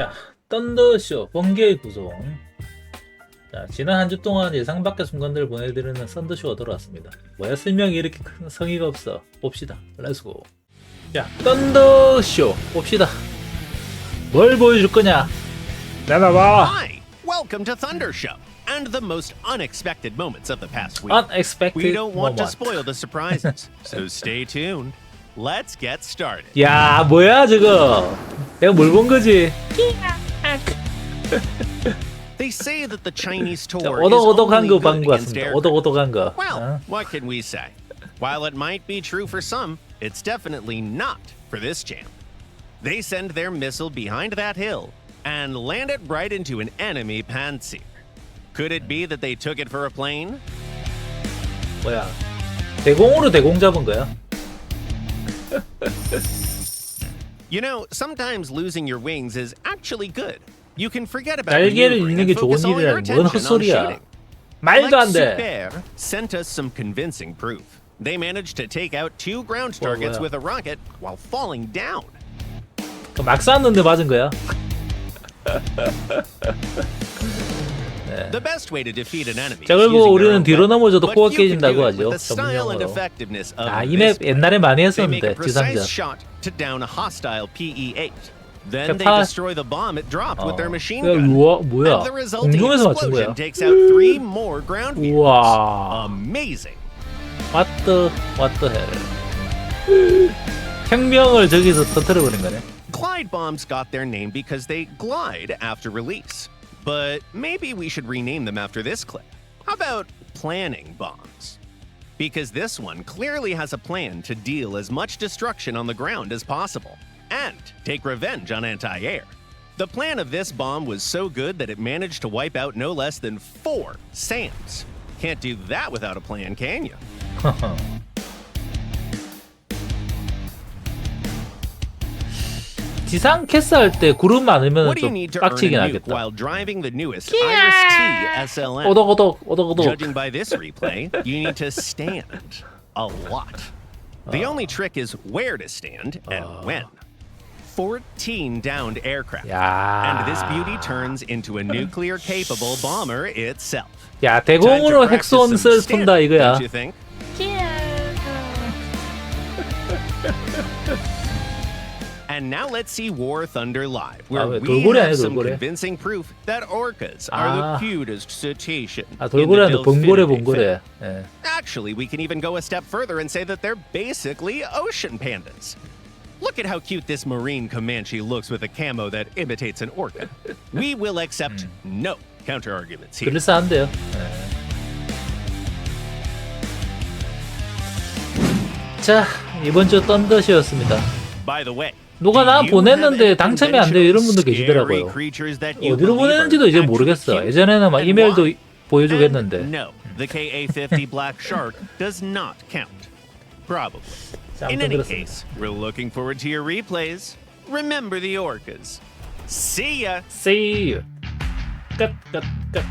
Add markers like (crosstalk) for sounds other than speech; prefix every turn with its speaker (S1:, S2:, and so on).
S1: 자, 썬더쇼 번개의 구성. 자, 지난 한 주 동안 예상 밖의 순간들을 보내드리는 썬더쇼가 돌아왔습니다. 뭐야 설명이 이렇게 큰 성의가 없어. 봅시다. 렛츠고. 자, 썬더쇼 봅시다. 뭘 보여줄 거냐? 내놔봐.
S2: Hi, welcome to Thunder Show and the most unexpected moments of the past week.
S1: Unexpected
S2: we don't want to
S1: moment.
S2: spoil the surprises, so stay tuned. Let's get started.
S1: 야, 뭐야 저거? 내가 뭘 본 거지? (laughs)
S2: They say that the Chinese
S1: 자,
S2: tour is
S1: 오독오독한
S2: only
S1: 거
S2: good
S1: 본 것
S2: against
S1: 같습니다.
S2: air.
S1: 오독오독한 거.
S2: Well,
S1: 어?
S2: what can we say? While it might be true for some, it's definitely not for this jam. They send their missile behind that hill and land it right into an enemy pantsir. Could it be that they took it for a plane?
S1: 뭐야? 대공으로 대공 잡은 거야? (laughs)
S2: You know, sometimes losing your wings is actually good. You can forget about
S1: 날개를
S2: maneuvering
S1: 잃는 게
S2: and focus
S1: 좋은
S2: all your
S1: 일이라니 뭔
S2: attention on
S1: 헛소리야?
S2: shooting.
S1: 말도 안
S2: Like
S1: 돼.
S2: Super sent us some convincing proof. They managed to take out two ground
S1: Well,
S2: targets
S1: yeah.
S2: with a rocket while falling down.
S1: 그막 쐈는데 맞은 거야? (laughs)
S2: The best way to defeat an enemy
S1: 자,
S2: is
S1: 그리고
S2: using their
S1: 우리는
S2: own
S1: 뒤로
S2: weapon,
S1: 넘어져도
S2: but
S1: 코어
S2: few can
S1: 깨진다고
S2: do it
S1: 하죠,
S2: with the style and
S1: 전문용어로.
S2: effectiveness of
S1: 아, 이
S2: this
S1: 맵 옛날에 많이
S2: They make a
S1: 했었는데 지상전.
S2: precise shot to down a hostile PE-8. Then they
S1: 파-
S2: destroy the bomb it dropped with their
S1: 어.
S2: machine
S1: 야,
S2: gun.
S1: 우와, 뭐야?
S2: And the resulting
S1: 공중에서 맞춘 거야?
S2: explosion takes out three more ground vehicles.
S1: 우와.
S2: Amazing.
S1: What the what the hell? 혁명을 저기서 터뜨려 버린 거네.
S2: Glide bombs got their name because they glide after release. But maybe we should rename them after this clip. How about planning bombs? Because this one clearly has a plan to deal as much destruction on the ground as possible and take revenge on anti air. The plan of this bomb was so good that it managed to wipe out no less than four SAMs. Can't do that without a plan, can you? (laughs)
S1: 지상 캐스 할 때 구름 많으면 좀 빡치긴 하겠다. 오덕오덕 오덕오덕.
S2: A lot. The only trick is where to stand and when. 14 downed aircraft.
S1: 야.
S2: And this beauty turns into a nuclear capable bomber itself.
S1: 야 대공으로 핵손을
S2: stand,
S1: 푼다 이거야.
S2: And now let's see War Thunder Live, where
S1: 아, 왜
S2: we
S1: 돌고래 아니야,
S2: have some
S1: 돌고래?
S2: convincing proof that orcas are
S1: 아.
S2: the cutest cetacean.
S1: 아
S2: in the
S1: 돌고래한테 봉고래
S2: Delphinidae
S1: 봉고래. 예.
S2: Actually, we can even go a step further and say that they're basically ocean pandas. Look at how cute this marine Comanche looks with a camo that imitates an orca. (laughs) We will accept no counter arguments here.
S1: 그럴싸한데요. 예. 자 이번 주 썬더쇼였습니다.
S2: By the way,
S1: 누가 나 보냈는데 당첨이 안 돼요 이런 분도 계시더라고요. 어디로 보내는지도
S2: are
S1: 이제 모르겠어. 예전에는 막 이메일도? 보여주고 했는데.
S2: No, the KA-50 Black Shark does not count. Probably.
S1: 자,
S2: In
S1: 아무튼
S2: any
S1: 그렇습니다.
S2: case, we're looking forward to your replays. Remember the orcas. See ya!
S1: See you. 끝, 끝, 끝.